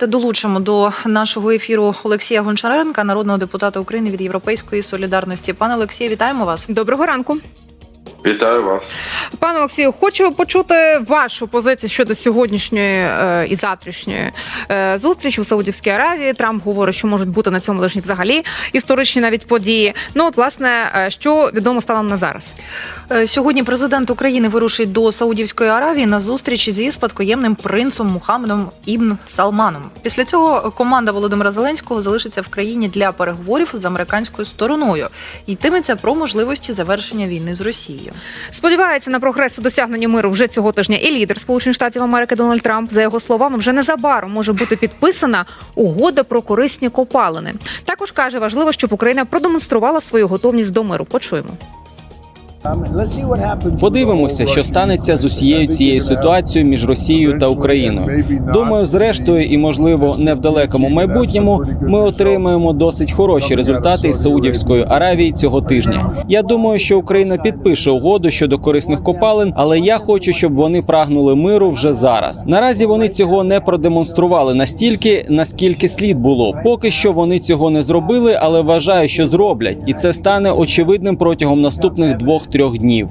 Долучимо до нашого ефіру Олексія Гончаренка, народного депутата України від Європейської солідарності. Пане Олексію, вітаємо вас. Доброго ранку, Вітаю вас. пане Олексію. Хочу почути вашу позицію щодо сьогоднішньої е, і завтрашньої е, зустрічі у Саудівській Аравії. Трамп говорить, що можуть бути на цьому тижні взагалі історичні навіть події. Ну от власне, е, що відомо станом на зараз. Е, Сьогодні президент України вирушить до Саудівської Аравії на зустріч зі спадкоємним принцем Мухаммедом Ібн Салманом. Після цього команда Володимира Зеленського залишиться в країні для переговорів з американською стороною. Йтиметься про можливості завершення війни з Росією. Сподівається на прогрес у досягненні миру вже цього тижня. І лідер Сполучених Штатів Америки Дональд Трамп, за його словами, вже незабаром може бути підписана угода про корисні копалини. Також каже, важливо, щоб Україна продемонструвала свою готовність до миру. Почуємо. Подивимося, що станеться з усією цією ситуацією між Росією та Україною. Думаю, зрештою, і можливо, не в далекому майбутньому ми отримаємо досить хороші результати із Саудівської Аравії цього тижня. Я думаю, що Україна підпише угоду щодо корисних копалин, але я хочу, щоб вони прагнули миру вже зараз. Наразі вони цього не продемонстрували настільки, наскільки слід було. Поки що вони цього не зробили, але вважаю, що зроблять, і це стане очевидним протягом наступних двох-трьох днів.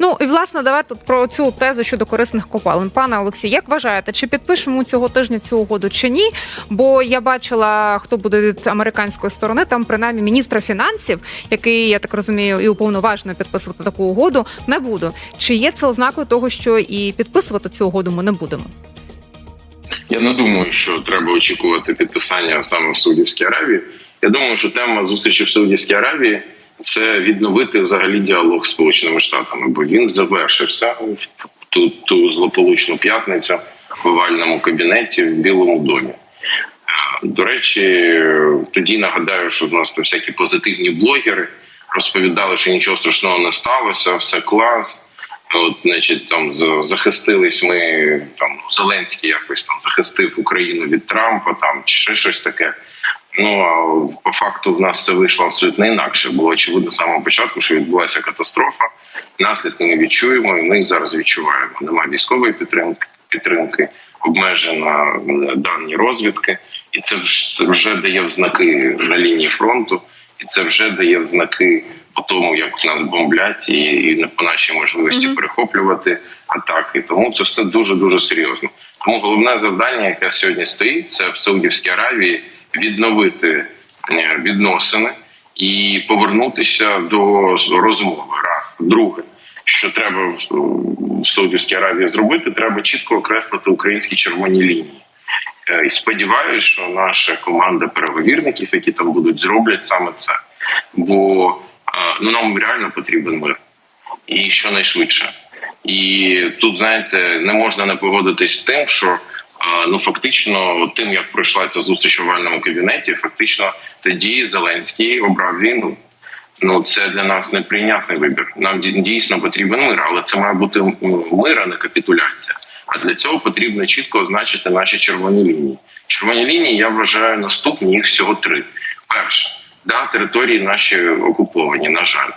Ну і власне, давайте про цю тезу щодо корисних копалин. Пане Олексій, як вважаєте, чи підпишемо цього тижня цю угоду чи ні? Бо я бачила, хто буде від американської сторони, там принаймні міністра фінансів, який я так розумію, і уповноважено підписувати таку угоду, не буду. Чи є це ознакою того, що і підписувати цю угоду ми не будемо? Я не думаю, що треба очікувати підписання саме в Саудівській Аравії. Я думаю, що тема зустрічі в Саудівській Аравії це відновити взагалі діалог з Сполученими Штатами, бо він завершився ту, ту злополучну п'ятницю в овальному кабінеті в Білому домі. Е, До речі, тоді нагадаю, що в нас там всякі позитивні блогери розповідали, що нічого страшного не сталося, все клас. От, значить, там за- захистились ми там Зеленський якось там захистив Україну від Трампа, там чи ще щось таке. Ну а по факту в нас це вийшло абсолютно інакше. Було очевидно з самого початку, що відбулася катастрофа. Наслідки ми відчуємо, і ми їх зараз відчуваємо. Немає військової підтримки, підтримки, обмежена дані розвідки, і це вже дає взнаки на лінії фронту, і це вже дає взнаки по тому, як нас бомблять, і, і по нашій можливості Мгм. перехоплювати атаки. Тому це все дуже дуже серйозно. Тому головне завдання, яке сьогодні стоїть, це в Саудівській Аравії відновити е, відносини і повернутися до розмови. Раз друге, що треба в Саудівській Аравії зробити, треба чітко окреслити українські червоні лінії. Е, І сподіваюся, що наша команда переговірників, які там будуть, зроблять саме це. Бо е, ну нам реально потрібен мир і щонайшвидше. І тут, знаєте, не можна не погодитись з тим, що ну фактично, тим як пройшла ця зустріч в овальному кабінеті, фактично тоді Зеленський обрав війну. Ну це для нас неприйнятний вибір. Нам дійсно потрібен мир, але це має бути мир, а не капітуляція. А для цього потрібно чітко означити наші червоні лінії. Червоні лінії я вважаю наступні їх всього три. Перше, да, території наші окуповані, на жаль.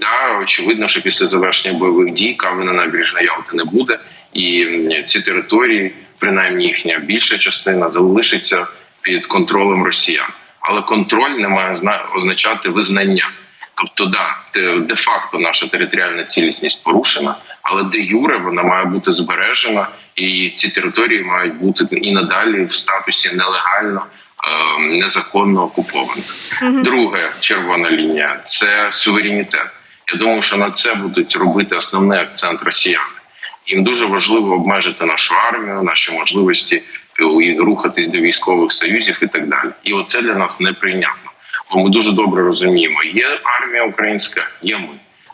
Да, очевидно, що після завершення бойових дій кави на набережна Ялти не буде, і ці території, принаймні їхня більша частина, залишиться під контролем росіян. Але контроль не має зна- означати визнання. Тобто, да, де-факто наша територіальна цілісність порушена, але де юре вона має бути збережена, і ці території мають бути і надалі в статусі нелегально. е, Незаконно окупованих. Друге червона лінія це суверенітет. Я думаю, що на це будуть робити основний акцент росіяни. Їм дуже важливо обмежити нашу армію, наші можливості рухатись до військових союзів і так далі. І оце для нас неприйнятно. Бо ми дуже добре розуміємо, є армія українська, є ми.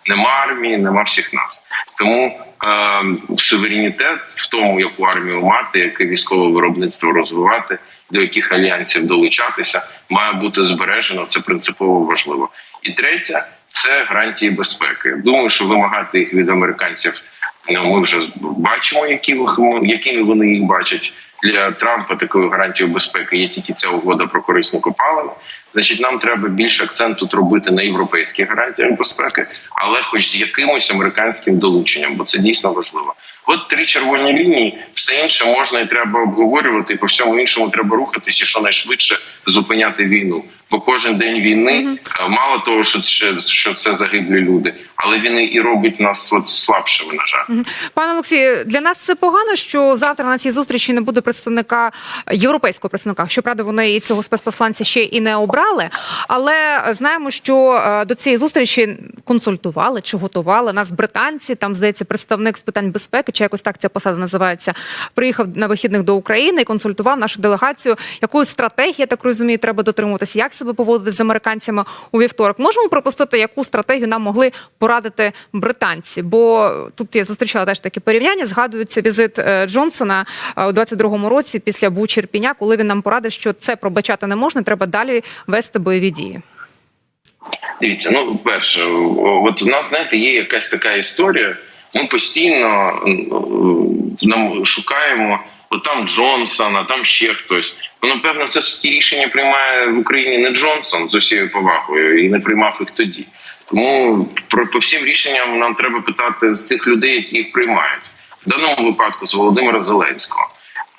Нема армії, нема всіх нас. Тому е, суверенітет в тому, яку армію мати, яке військове виробництво розвивати, до яких альянсів долучатися, має бути збережено. Це принципово важливо. І третє це гарантії безпеки. Думаю, що вимагати їх від американців ми вже бачимо, які ви- якими вони їх бачать. Для Трампа такою гарантією безпеки є тільки ця угода про корисні копалини. Значить, нам треба більше акцент тут робити на європейських гарантіях безпеки, але хоч з якимось американським долученням, бо це дійсно важливо. От три червоні лінії, все інше можна і треба обговорювати. і По всьому іншому треба рухатися, і щонайшвидше зупиняти війну. Бо кожен день війни е, мало того, що це, що це загиблі люди, але він і робить нас слабшими. На жаль. Пане Олексію, для нас це погано, що завтра на цій зустрічі не буде представника європейського представника. Щоправда, вони і цього спецпосланця ще і не обрали. Але знаємо, що е, до цієї зустрічі консультували чи готували нас британці. Там здається, представник з питань безпеки, чи якось так ця посада називається. Приїхав на вихідних до України і консультував нашу делегацію. Якої стратегії я так розумію, треба дотримуватися, як себе поводити з американцями у вівторок. Можемо припустити, яку стратегію нам могли порадити британці? Бо тут я зустрічала теж такі порівняння. Згадується візит е, Джонсона е, у 22-му році після Бучі Ірпіня, коли він нам порадив, що це пробачати не можна, треба далі вести бойові дії. Дивіться, ну перше, от у нас знаєте, є якась така історія. Ми постійно нам шукаємо от там Джонсона, там ще хтось. Ну, напевно, все ж ті рішення приймає в Україні не Джонсон з усією повагою і не приймав їх тоді. Тому про по всім рішенням нам треба питати з цих людей, які їх приймають. В даному випадку з Володимира Зеленського,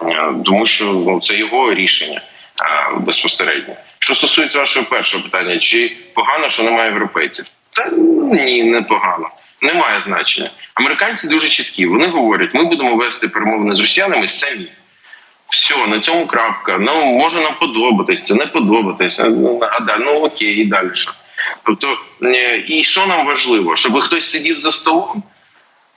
Е, тому що ну, це його рішення е, безпосередньо. Що стосується вашого першого питання, чи погано, що немає європейців? Та ні, не погано. Немає значення. Американці дуже чіткі. Вони говорять, ми будемо вести перемовини з росіянами самі. Все, на цьому крапка. Ну може нам подобатись, це не подобатись. Ну, А да, ну окей, і далі. Тобто, е, і що нам важливо, щоб хтось сидів за столом,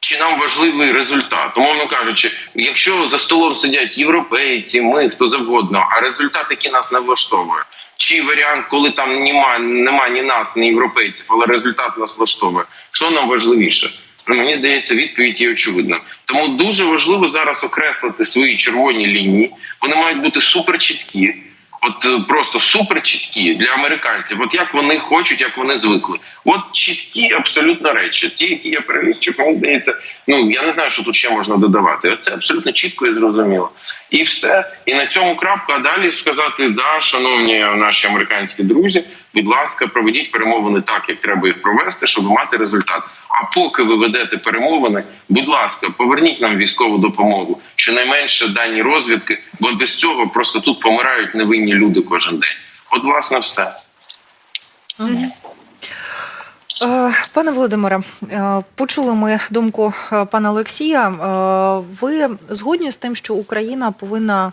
чи нам важливий результат? Умовно кажучи, якщо за столом сидять європейці, ми хто завгодно, а результат, який нас не влаштовує, чи варіант, коли там нема, нема ні нас, ні європейців, але результат нас влаштовує, що нам важливіше? Ну, мені здається, відповідь є очевидна. Тому дуже важливо зараз окреслити свої червоні лінії. Вони мають бути супер чіткі. От е, просто супер чіткі для американців. От як вони хочуть, як вони звикли. От чіткі абсолютно речі. Ті, які я перелічив, мені здається, ну я не знаю, що тут ще можна додавати. Це абсолютно чітко і зрозуміло. І все. І на цьому крапка. А далі сказати: да, шановні наші американські друзі, будь ласка, проведіть перемовини так, як треба їх провести, щоб мати результат. А поки ви ведете перемовини, будь ласка, поверніть нам військову допомогу, щонайменше дані розвідки, бо без цього просто тут помирають невинні люди кожен день. От, власне, все. Е, Пане Володимире, е, почули ми думку е, пана Олексія. Ви згодні з тим, що Україна повинна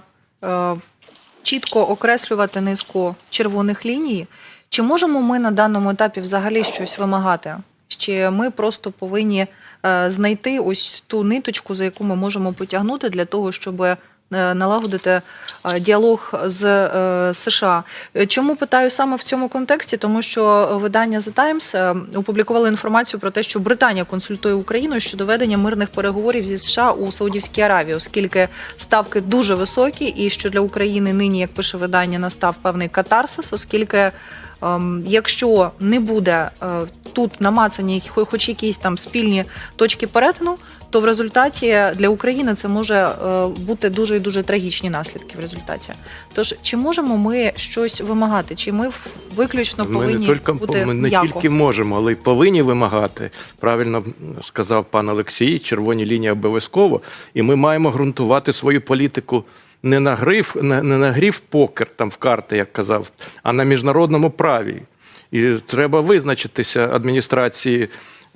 чітко окреслювати низку червоних ліній? Чи можемо ми на даному етапі взагалі щось вимагати? Чи ми просто повинні е, знайти ось ту ниточку, за яку ми можемо потягнути для того, щоб е, налагодити е, діалог з США? Чому питаю саме в цьому контексті? Тому що видання The Times опублікували інформацію про те, що Британія консультує Україну щодо ведення мирних переговорів зі США у Саудівській Аравії, оскільки ставки дуже високі, і що для України нині, як пише видання, настав певний катарсис, оскільки. Ем, Якщо не буде е, тут намацані хо- хоч якісь там спільні точки перетину, то в результаті для України це може е, бути дуже і дуже трагічні наслідки в результаті. Тож чи можемо ми щось вимагати? Чи ми виключно Ми повинні не тільки бути ми не м'яко? тільки можемо, але й повинні вимагати. Правильно сказав пан Олексій, червоні лінії обов'язково. І ми маємо ґрунтувати свою політику не на гриф, не, не на грі в покер, там в карти, як казав, а на міжнародному праві. І треба визначитися адміністрації.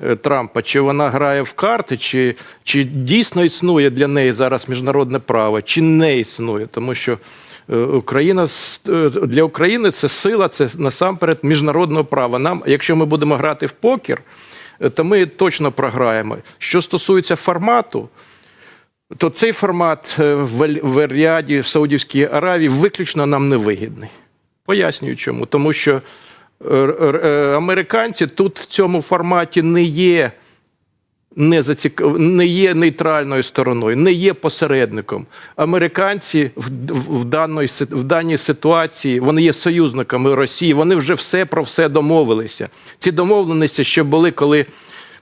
е, Трампа, чи вона грає в карти, чи, чи дійсно існує для неї зараз міжнародне право, чи не існує, тому що Е, Україна е, для України це сила, це насамперед міжнародного права. Нам, якщо ми будемо грати в покер, то ми точно програємо. Що стосується формату, то цей формат е, в Аль- в Саудівській Аравії виключно нам не вигідний. Пояснюю чому. Тому що е, е, американці тут в цьому форматі не є не зацік... не є нейтральною стороною, не є посередником. Американці в, в, даної, в даній ситуації вони є союзниками Росії. Вони вже все про все домовилися. Ці домовленості ще були, коли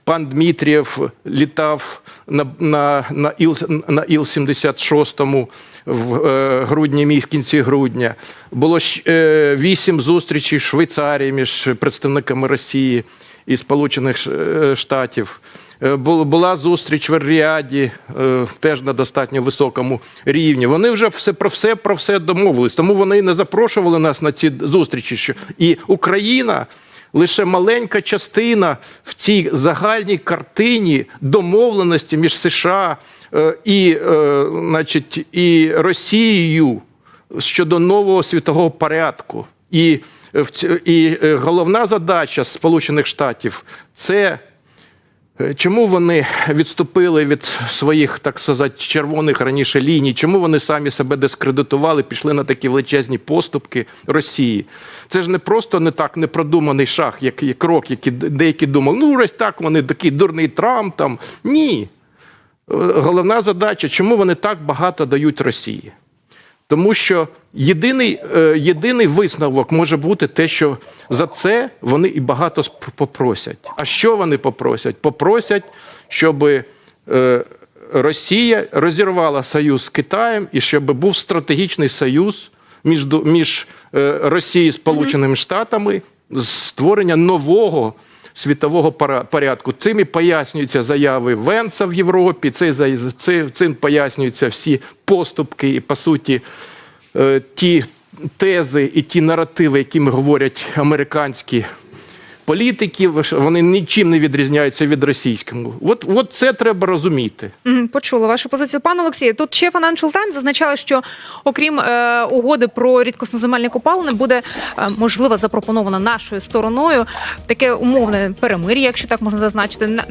пан Дмитрієв літав на, на, на, Іл, на Іл-76 в е, грудні, в кінці грудня. Було е, вісім зустрічей в Швейцарії між представниками Росії і Сполучених е, Штатів. Е, Була зустріч в Ріаді, е, теж на достатньо високому рівні. Вони вже все про все про все домовились. Тому вони не запрошували нас на ці зустрічі. Що і Україна лише маленька частина в цій загальній картині домовленості між США е, і, е, значить, і Росією щодо нового світового порядку. І, е, і головна задача Сполучених Штатів це. Е, Чому вони відступили від своїх, так сказати, червоних раніше ліній? Чому вони самі себе дискредитували, пішли на такі величезні поступки Росії? Це ж не просто не так непродуманий шаг, як, крок, які деякі думали, ну ось так вони такий дурний Трамп там. Ні. Е, Головна задача, чому вони так багато дають Росії? Тому що єдиний, е, єдиний висновок може бути те, що за це вони і багато попросять. А що вони попросять? Попросять, щоб е, Росія розірвала союз з Китаєм і щоб був стратегічний союз між, між е, Росією і Сполученими Штатами створення нового світового порядку. Цим і пояснюються заяви Венса в Європі, цим пояснюються всі поступки і, по суті, е, ті тези і ті наративи, якими говорять американські політики, вони нічим не відрізняються від російського. От, от це треба розуміти. Почула вашу позицію, пане Олексію. Тут ще Financial Times зазначала, що окрім е, угоди про рідкосноземельні копалини, буде е, можливо запропоновано нашою стороною таке умовне перемир'я, якщо так можна зазначити.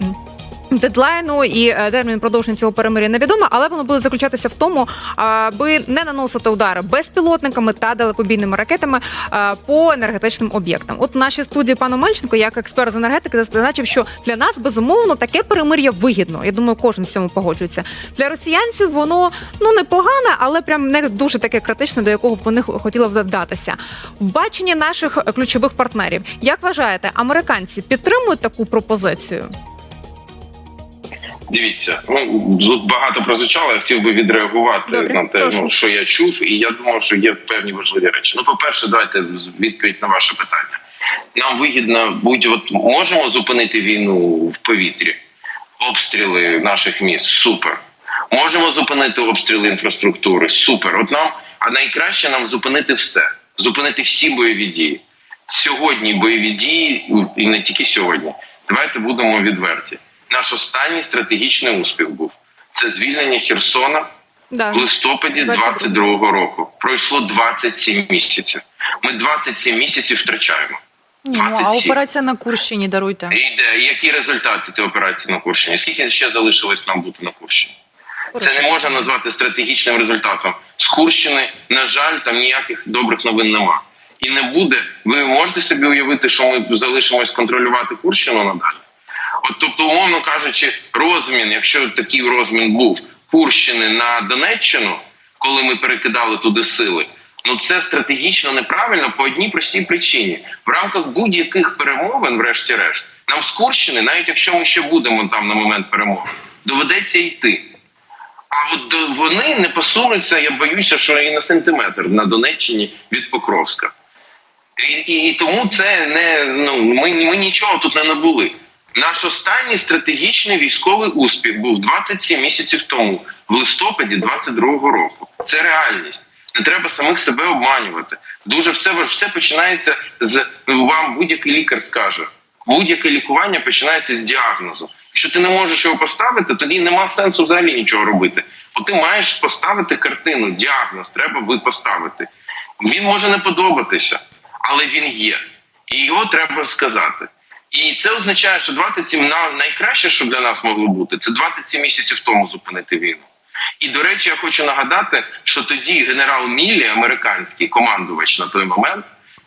Дедлайну і е, термін продовження цього перемир'я невідомо, але воно буде заключатися в тому, аби не наносити удари безпілотниками та далекобійними ракетами е, по енергетичним об'єктам. От в нашій студії пан Омельченко, як експерт з енергетики, зазначив, що для нас безумовно таке перемир'я вигідно. Я думаю, кожен з цьому погоджується. Для росіянців воно ну непогане, але прям не дуже таке критичне, до якого б вони хотіли б вдатися. В баченні наших ключових партнерів, як вважаєте, американці підтримують таку пропозицію? Дивіться, ну тут багато прозвучало. Я хотів би відреагувати Добре, на те, прошу. ну, що я чув, і я думав, що є певні важливі речі. Ну, по-перше, давайте відповідь на ваше питання. Нам вигідно будь от можемо зупинити війну в повітрі, обстріли наших міст. Супер. Можемо зупинити обстріли інфраструктури. Супер. От нам, а найкраще нам зупинити все, зупинити всі бойові дії. Сьогодні бойові дії, і не тільки сьогодні. Давайте будемо відверті. Наш останній стратегічний успіх був це звільнення Херсона Да. в листопаді 22-го. 22-го року. Пройшло 27 місяців. Ми 27 місяців втрачаємо. Ні, ну, а операція на Курщині, даруйте. І де які результати цієї операції на Курщині? Скільки ще залишилось нам бути на Курщині? Це не можна назвати стратегічним результатом. З Курщини, на жаль, там ніяких добрих новин нема. І не буде. Ви можете собі уявити, що ми залишимось контролювати Курщину надалі? От, тобто, умовно кажучи, розмін, якщо такий розмін був Курщини на Донеччину, коли ми перекидали туди сили, ну це стратегічно неправильно по одній простій причині. В рамках будь-яких перемовин, врешті-решт, нам з Курщини, навіть якщо ми ще будемо там на момент перемови, доведеться йти. А от вони не посунуться, я боюся, що і на сантиметр на Донеччині від Покровська. І, і, і тому це не ну ми, ми нічого тут не набули. Наш останній стратегічний військовий успіх був 27 місяців тому, в листопаді 22-го року. Це реальність. Не треба самих себе обманювати. Дуже все все починається з вам будь-який лікар скаже. Будь-яке лікування починається з діагнозу. Якщо ти не можеш його поставити, тоді нема сенсу взагалі нічого робити. Бо ти маєш поставити картину, діагноз треба ви поставити. Він може не подобатися, але він є, і його треба сказати. І це означає, що 27 на найкраще, що для нас могло бути, це 27 місяців тому зупинити війну. І до речі, я хочу нагадати, що тоді генерал Міллі, американський командувач на той момент,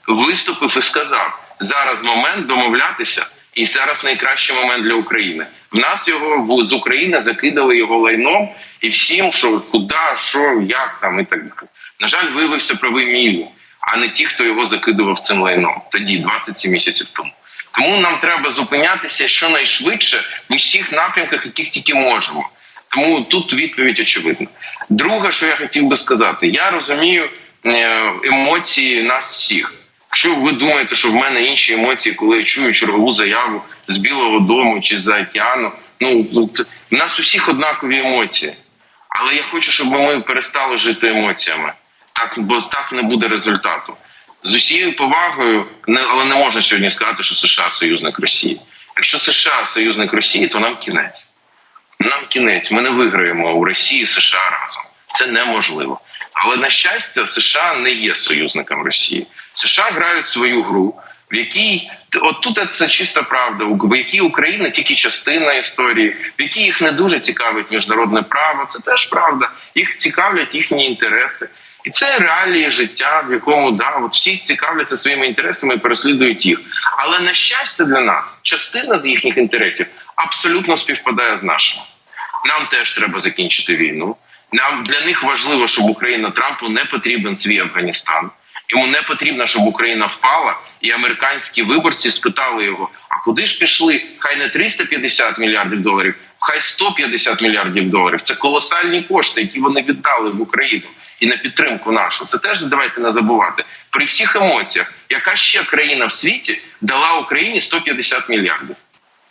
виступив і сказав: зараз момент домовлятися, і зараз найкращий момент для України. В нас його в- з України закидали його лайном і всім, що куди, що, як там і так далі. На жаль, виявився правий Міллі, а не ті, хто його закидував цим лайном тоді, 27 місяців тому. Тому нам треба зупинятися щонайшвидше в усіх напрямках, яких тільки можемо. Тому тут відповідь очевидна. Друге, що я хотів би сказати, я розумію е, емоції нас всіх. Якщо ви думаєте, що в мене інші емоції, коли я чую чергову заяву з Білого Дому чи з океану, ну в нас усіх однакові емоції. Але я хочу, щоб ми перестали жити емоціями. Так, бо так не буде результату. З усією повагою, не, але не можна сьогодні сказати, що США союзник Росії. Якщо США союзник Росії, то нам кінець. Нам кінець. Ми не виграємо у Росії США разом. Це неможливо. Але на щастя, США не є союзником Росії. США грають свою гру, в якій от тут це чиста правда, в якій Україна тільки частина історії, в якій їх не дуже цікавить міжнародне право. Це теж правда. Їх цікавлять їхні інтереси. І це реалії життя, в якому да, от всі цікавляться своїми інтересами і переслідують їх. Але на щастя для нас, частина з їхніх інтересів абсолютно співпадає з нашими. Нам теж треба закінчити війну. Нам для них важливо, щоб Україна Трампу не потрібен свій Афганістан. Йому не потрібно, щоб Україна впала, і американські виборці спитали його: а куди ж пішли? Хай не 350 мільярдів доларів, хай 150 мільярдів доларів. Це колосальні кошти, які вони віддали в Україну і на підтримку нашу. Це теж давайте не забувати. При всіх емоціях, яка ще країна в світі дала Україні 150 мільярдів?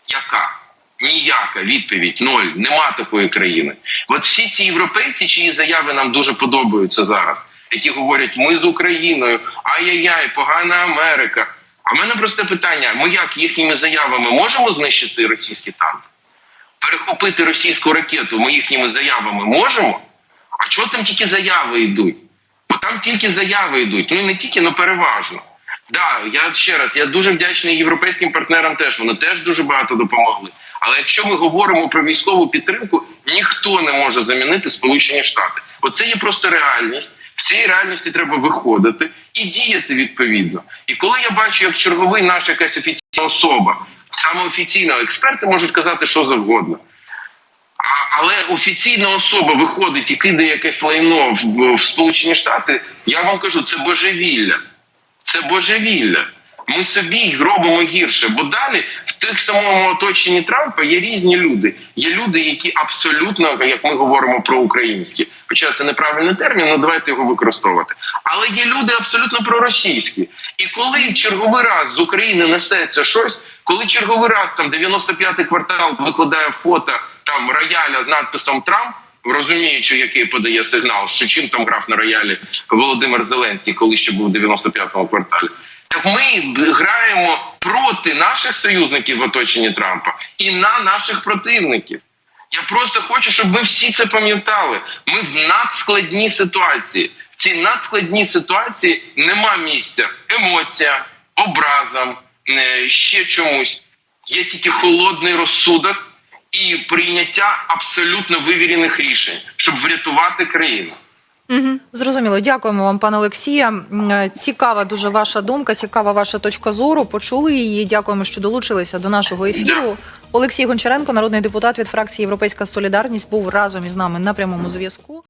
Яка? Ніяка відповідь ноль. Нема такої країни. От всі ці європейці, чиї заяви нам дуже подобаються зараз, які говорять, ми з Україною, ай-яй-яй, погана Америка. А в мене просте питання: ми як їхніми заявами можемо знищити російський танк? Перехопити російську ракету ми їхніми заявами можемо? А чого там тільки заяви йдуть? Бо там тільки заяви йдуть. Ну і не тільки, ну переважно. Да, я ще раз я дуже вдячний європейським партнерам. Теж вони теж дуже багато допомогли. Але якщо ми говоримо про військову підтримку, ніхто не може замінити Сполучені Штати. Оце є просто реальність. В цій реальності треба виходити і діяти відповідно. І коли я бачу, як черговий наш якась офіційна особа, саме офіційно, експерти можуть казати, що завгодно. Але офіційна особа виходить і кидає якесь лайно в, в Сполучені Штати, я вам кажу, це божевілля. Це божевілля. Ми собі робимо гірше, бо далі в тих самому оточенні Трампа є різні люди. Є люди, які абсолютно, як ми говоримо про українські, хоча це неправильний термін, але давайте його використовувати. Але є люди абсолютно проросійські. І коли черговий раз з України несеться щось, коли черговий раз там 95-й квартал викладає фото там рояля з надписом Трамп. Розуміючи, який подає сигнал, що чим там грав на роялі Володимир Зеленський, коли ще був в 95-му кварталі. Так ми граємо проти наших союзників в оточенні Трампа і на наших противників. Я просто хочу, щоб ви всі це пам'ятали. Ми в надскладній ситуації. В цій надскладній ситуації нема місця емоціям, образам, е, ще чомусь. Є тільки холодний розсудок і прийняття абсолютно вивірених рішень, щоб врятувати країну. Зрозуміло, дякуємо вам, пане Олексія. Е, Цікава дуже ваша думка, цікава ваша точка зору. Почули її. Дякуємо, що долучилися до нашого ефіру. Олексій Гончаренко, народний депутат від фракції Європейська Солідарність, був разом із нами на прямому зв'язку.